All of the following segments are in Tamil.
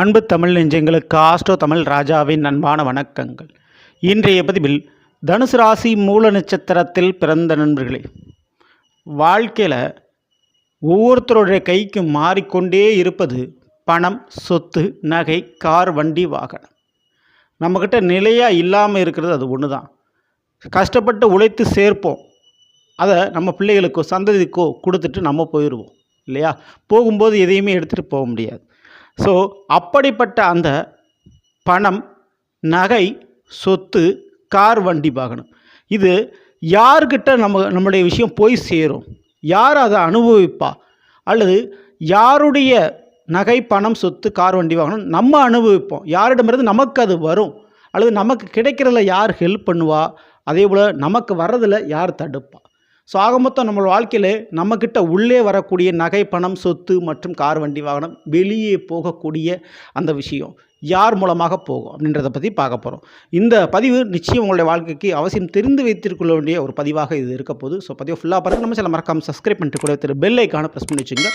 அன்பு தமிழ் நெஞ்சங்களுக்கு ஆஸ்ட்ரோ தமிழ் ராஜாவின் அன்பான வணக்கங்கள். இன்றைய பதிவில் தனுசு ராசி மூல நட்சத்திரத்தில் பிறந்த நண்பர்களே வாழ்க்கையில் ஒவ்வொருத்தருடைய கைக்கும் மாறிக்கொண்டே இருப்பது பணம் சொத்து நகை கார் வண்டி வாகனம். நம்மக்கிட்ட நிலையாக இல்லாமல் இருக்கிறது அது ஒன்று தான் கஷ்டப்பட்டு உழைத்து சேர்ப்போம். அதை நம்ம பிள்ளைகளுக்கோ சந்ததிக்கோ கொடுத்துட்டு நம்ம போயிடுவோம் இல்லையா? போகும்போது எதையுமே எடுத்துகிட்டு போக முடியாது. ஸோ அப்படிப்பட்ட அந்த பணம் நகை சொத்து கார் வண்டி வாகனம். இது யார்கிட்ட நம்ம நம்முடைய விஷயம் போய் சேரும்? யார் அதை அனுபவிப்பா? அல்லது யாருடைய நகை பணம் சொத்து கார் வண்டி வாகனம் நம்ம அனுபவிப்போம்? யாரிடமிருந்து நமக்கு அது வரும்? அல்லது நமக்கு கிடைக்கிறதுல யார் ஹெல்ப் பண்ணுவா? அதே போல் நமக்கு வர்றதில் யார் தடுப்பா? ஸோ ஆக மொத்தம் நம்ம வாழ்க்கையில் நம்மக்கிட்ட உள்ளே வரக்கூடிய நகை பணம் சொத்து மற்றும் கார் வண்டி வாகனம் வெளியே போகக்கூடிய அந்த விஷயம் யார் மூலமாக போகும் அப்படின்றத பற்றி பார்க்க போகிறோம் இந்த பதிவு நிச்சயம் உங்களுடைய வாழ்க்கைக்கு அவசியம் தெரிந்து வைத்திருக்க வேண்டிய ஒரு பதிவாக இது இருக்க போது ஸோ பதிவு ஃபுல்லாக பாருங்கள் நம்ம சில மறக்காமல் சப்ஸ்கிரைப் பண்ணிட்டு கூட திரு பெல் ஐக்கான ப்ரெஸ் பண்ணி வச்சுங்க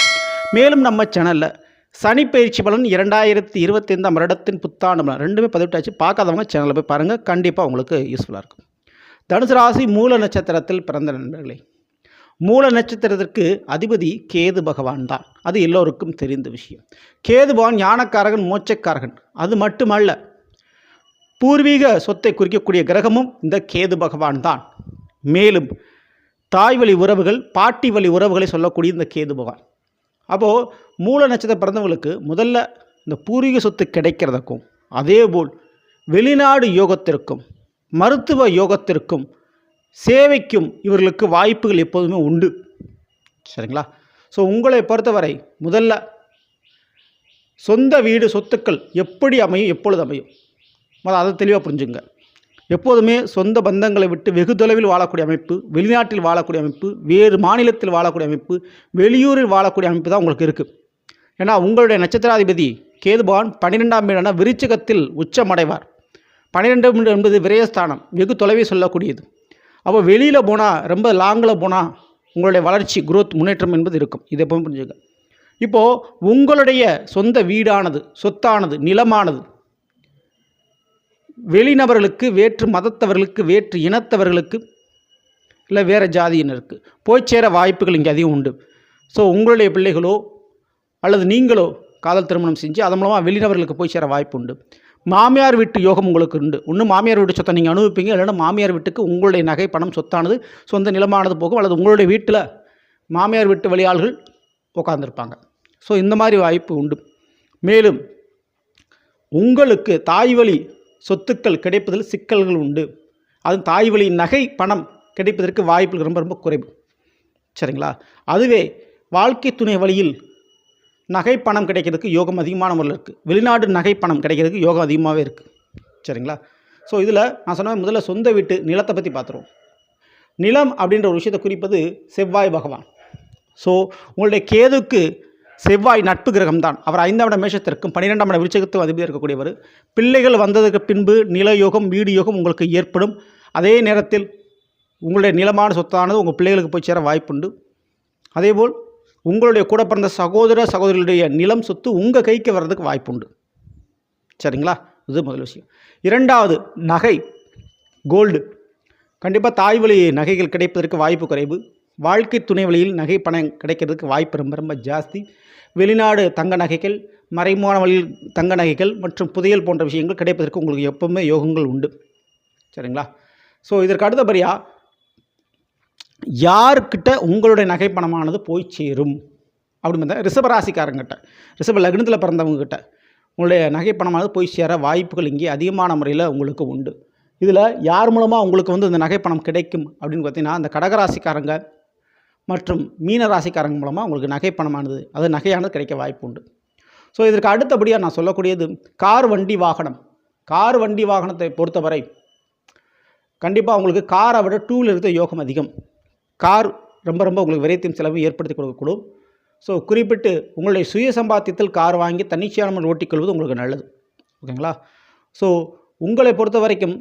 மேலும் நம்ம சேனலில் சனி பயிற்சி பலன் இரண்டாயிரத்தி இருபத்தைந்தாம் வருடத்தின் புத்தாண்டு பலன் ரெண்டுமே பதிவிட்டாச்சு. பார்க்காதவங்க சேனலில் போய் பாருங்கள் கண்டிப்பாக உங்களுக்கு யூஸ்ஃபுல்லாக இருக்கும். தனுசு ராசி மூல நட்சத்திரத்தில் பிறந்த நண்பர்களே மூல நட்சத்திரத்திற்கு அதிபதி கேது பகவான் தான். அது எல்லோருக்கும் தெரிந்த விஷயம். கேது பகவான் ஞானக்காரகன் மோட்சக்காரகன். அது மட்டுமல்ல பூர்வீக சொத்தை குறிக்கக்கூடிய கிரகமும் இந்த கேது பகவான் தான். மேலும் தாய் வழி உறவுகள் பாட்டி வழி உறவுகளை சொல்லக்கூடிய இந்த கேது பகவான். அப்போது மூல நட்சத்திரம் பிறந்தவங்களுக்கு முதல்ல இந்த பூர்வீக சொத்து கிடைக்கிறதுக்கும் அதேபோல் வெளிநாடு யோகத்திற்கும் மருத்துவ யோகத்திற்கும் சேவைக்கும் இவர்களுக்கு வாய்ப்புகள் எப்போதுமே உண்டு. சரிங்களா? ஸோ உங்களை பொறுத்தவரை முதல்ல சொந்த வீடு சொத்துக்கள் எப்படி அமையும் எப்பொழுது அமையும்? முதல்ல அதை தெளிவாக புரிஞ்சுங்க. எப்போதுமே சொந்த பந்தங்களை விட்டு வெகு தொலைவில் வாழக்கூடிய அமைப்பு வெளிநாட்டில் வாழக்கூடிய அமைப்பு வேறு மாநிலத்தில் வாழக்கூடிய அமைப்பு வெளியூரில் வாழக்கூடிய அமைப்பு தான் உங்களுக்கு இருக்குது ஏன்னா உங்களுடைய நட்சத்திராதிபதி கேதுபான் பன்னிரெண்டாம் வீடான விருச்சகத்தில் உச்சமடைவார். பன்னிரெண்டு வீடு என்பது விரயஸ்தானம். வெகு தொலைவே சொல்லக்கூடியது. அப்போ வெளியில் போனால் ரொம்ப லாங்கில் போனால் உங்களுடைய வளர்ச்சி குரோத் முன்னேற்றம் என்பது இருக்கும். இதை எப்பவும் புரிஞ்சுக்க இப்போது உங்களுடைய சொந்த வீடானது சொத்தானது நிலமானது வெளிநபர்களுக்கு வேற்று மதத்தவர்களுக்கு வேற்று இனத்தவர்களுக்கு இல்லை வேறு ஜாதியினருக்கு போய் சேர வாய்ப்புகள் இங்கே அதிகம் உண்டு. ஸோ உங்களுடைய பிள்ளைகளோ அல்லது நீங்களோ காதல் திருமணம் செஞ்சு அதன் மூலமாக வெளிநபர்களுக்கு போய் சேர வாய்ப்பு உண்டு. மாமியார் வீட்டு யோகம் உங்களுக்கு உண்டு. ஒன்று மாமியார் வீட்டு சொத்தை நீங்கள் அனுபவிப்பீங்க இல்லைன்னா மாமியார் வீட்டுக்கு உங்களுடைய நகை பணம் சொத்தானது சொந்த நிலமானது போகும் அல்லது உங்களுடைய வீட்டில் மாமியார் வீட்டு வழியாள்கள் உட்காந்துருப்பாங்க ஸோ இந்த மாதிரி வாய்ப்பு உண்டு. மேலும் உங்களுக்கு தாய் வழி சொத்துக்கள் கிடைப்பதில் சிக்கல்கள் உண்டு. அது தாய் வழி நகை பணம் கிடைப்பதற்கு வாய்ப்புகள் ரொம்ப ரொம்ப குறைவு. சரிங்களா? அதுவே வாழ்க்கை துணை வழியில் நகை பணம் கிடைக்கிறதுக்கு யோகம் அதிகமான முறையில் இருக்குது வெளிநாடு நகை பணம் கிடைக்கிறதுக்கு யோகம் அதிகமாகவே இருக்குது சரிங்களா? ஸோ இதில் நான் சொன்ன முதல்ல சொந்த வீட்டு நிலத்தை பற்றி பார்த்துருவோம் நிலம் அப்படின்ற ஒரு விஷயத்தை குறிப்பது செவ்வாய் பகவான். ஸோ உங்களுடைய கேதுக்கு செவ்வாய் நட்பு கிரகம் தான் அவர் ஐந்தாம் இட மேஷத்திற்கும் பன்னிரெண்டாம் இட விருச்சகத்துக்கும் அதிபதியாக இருக்கக்கூடியவர். பிள்ளைகள் வந்ததுக்கு பின்பு நில யோகம் வீடு யோகம் உங்களுக்கு ஏற்படும். அதே நேரத்தில் உங்களுடைய நிலமான சொத்தானது உங்கள் பிள்ளைகளுக்கு போய் சேர வாய்ப்புண்டு. அதேபோல் உங்களுடைய கூட பிறந்த சகோதர சகோதரிகளுடைய நிலம் சொத்து உங்கள் கைக்கு வர்றதுக்கு வாய்ப்புண்டு. சரிங்களா? இது முதல் விஷயம். இரண்டாவது நகை கோல்டு. கண்டிப்பாக தாய் வழி நகைகள் கிடைப்பதற்கு வாய்ப்பு குறைவு. வாழ்க்கை துணை வழியில் நகை பணம் கிடைக்கிறதுக்கு வாய்ப்பு ரொம்ப ரொம்ப ஜாஸ்தி. வெளிநாடு தங்க நகைகள் மறைமுகமான வழியில் தங்க நகைகள் மற்றும் புதையல் போன்ற விஷயங்கள் கிடைப்பதற்கு உங்களுக்கு எப்பவுமே யோகங்கள் உண்டு. சரிங்களா? ஸோ இதற்கு அடுத்தபடியாக யார்கிட்ட உங்களுடைய நகைப்பணமானது போய் சேரும்? அப்படின்னு பார்த்தா ரிஷபராசிக்காரங்கிட்ட ரிஷப லக்னத்தில் பிறந்தவங்ககிட்ட உங்களுடைய நகைப்பணமானது போய் சேர வாய்ப்புகள் இங்கே அதிகமான முறையில் உங்களுக்கு உண்டு. இதில் யார் மூலமாக உங்களுக்கு வந்து இந்த நகைப்பணம் கிடைக்கும் அப்படின்னு பார்த்தீங்கன்னா அந்த கடகராசிக்காரங்க மற்றும் மீன ராசிக்காரங்க மூலமாக உங்களுக்கு நகைப்பணமானது அது நகையானது கிடைக்க வாய்ப்பு உண்டு. ஸோ இதற்கு அடுத்தபடியாக நான் சொல்லக்கூடியது கார் வண்டி வாகனம். கார் வண்டி வாகனத்தை பொறுத்தவரை கண்டிப்பாக உங்களுக்கு காரை விட டூ வீலர் இருக்க யோகம் அதிகம். கார் ரொம்ப ரொம்ப உங்களுக்கு விரைத்தின் செலவு ஏற்படுத்தி கொடுக்கக்கூடும். ஸோ குறிப்பிட்டு உங்களுடைய சுய சம்பாத்தியத்தில் கார் வாங்கி தன்னிச்சையான ஓட்டிக்கொள்வது உங்களுக்கு நல்லது. ஓகேங்களா? ஸோ உங்களை பொறுத்த வரைக்கும்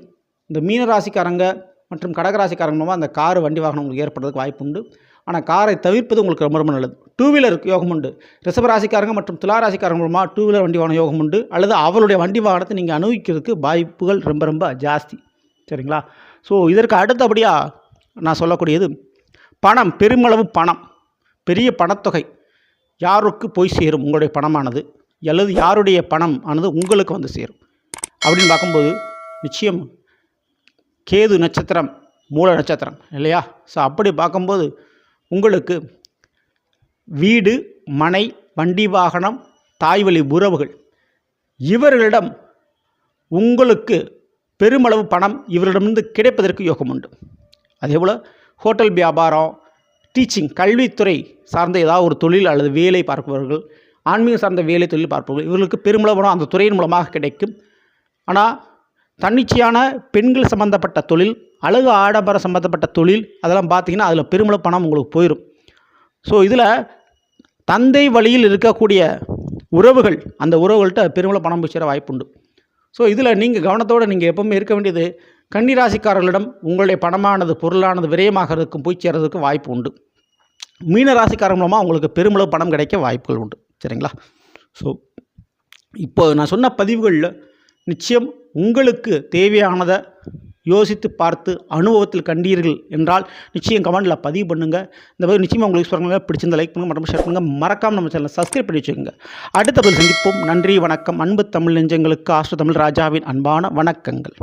இந்த மீன ராசிக்காரங்க மற்றும் கடகராசிக்காரங்க மூலமாக அந்த கார் வண்டி வாகனம் உங்களுக்கு ஏற்படுறதுக்கு வாய்ப்பு உண்டு. ஆனால் காரை தவிர்ப்பது உங்களுக்கு ரொம்ப ரொம்ப நல்லது. டூ வீலர் யோகம் உண்டு. ரிஷபராசிக்காரங்க மற்றும் துளாராசிக்காரங்க மூலமாக டூ வீலர் வண்டி வாகனம் யோகம் உண்டு. அல்லது அவருடைய வண்டி வாகனத்தை நீங்கள் அனுபவிக்கிறதுக்கு வாய்ப்புகள் ரொம்ப ரொம்ப ஜாஸ்தி. சரிங்களா? ஸோ இதற்கு அடுத்தபடியாக நான் சொல்லக்கூடியது பணம் பெருமளவு பணம் பெரிய பணத்தொகை யாருக்கு போய் சேரும் உங்களுடைய பணமானது? அல்லது யாருடைய பணம் ஆனது உங்களுக்கு வந்து சேரும்? அப்படின்னு பார்க்கும்போது நிச்சயம் கேது நட்சத்திரம் மூல நட்சத்திரம் இல்லையா? ஸோ அப்படி பார்க்கும்போது உங்களுக்கு வீடு மனை வண்டி வாகனம் தாய்வழி உறவுகள் இவர்களிடம் உங்களுக்கு பெருமளவு பணம் இவரிடமிருந்து கிடைப்பதற்கு யோகம் உண்டு அதேபோல் ஹோட்டல் வியாபாரம் டீச்சிங் கல்வித்துறை சார்ந்த ஏதாவது ஒரு தொழில் அல்லது வேலை பார்ப்பவர்கள் ஆன்மீகம் சார்ந்த வேலை தொழில் பார்ப்பவர்கள் இவர்களுக்கு பெருமளவான பணம் அந்த துறையின் மூலமாக கிடைக்கும். ஆனால் தன்னிச்சையான பெண்கள் சம்மந்தப்பட்ட தொழில் அழகு ஆடம்பர சம்மந்தப்பட்ட தொழில் அதெல்லாம் பார்த்தீங்கன்னா அதில் பெருமளவு பணம் உங்களுக்கு போயிடும் ஸோ இதில் தந்தை வழியில் இருக்கக்கூடிய உறவுகள் அந்த உறவுகள்கிட்ட பெருமளவு பணம் போய் சேர வாய்ப்புண்டு. ஸோ இதில் நீங்கள் கவனத்தோடு நீங்கள் எப்பவுமே இருக்க வேண்டியது கன்னிராசிக்காரர்களிடம் உங்களுடைய பணமானது பொருளானது விரயமாக இருக்கும் போய் சேர்றதுக்கு வாய்ப்பு உண்டு. மீன ராசிக்காரர் மூலமாக உங்களுக்கு பெருமளவு பணம் கிடைக்க வாய்ப்புகள் உண்டு. சரிங்களா? ஸோ இப்போ நான் சொன்ன பதிவுகளில் நிச்சயம் உங்களுக்கு தேவையானதை யோசித்து பார்த்து அனுபவத்தில் கண்டீர்கள் என்றால் நிச்சயம் கமெண்டில் பதிவு பண்ணுங்கள் இந்த மாதிரி நிச்சயமாக உங்களுக்கு சொல்லுங்கள் பிடிச்சிருந்த லைக் பண்ணுங்கள் மற்றும் ஷேர் பண்ணுங்கள் மறக்காமல் நம்ம சேனலை சப்ஸ்கிரைப் பண்ணி வச்சுக்கோங்க. அடுத்த பதில் சந்திப்போம். நன்றி வணக்கம். அன்பு தமிழ் நெஞ்சங்களுக்கு ஆஸ்ட்ர தமிழ் ராஜாவின் அன்பான வணக்கங்கள்.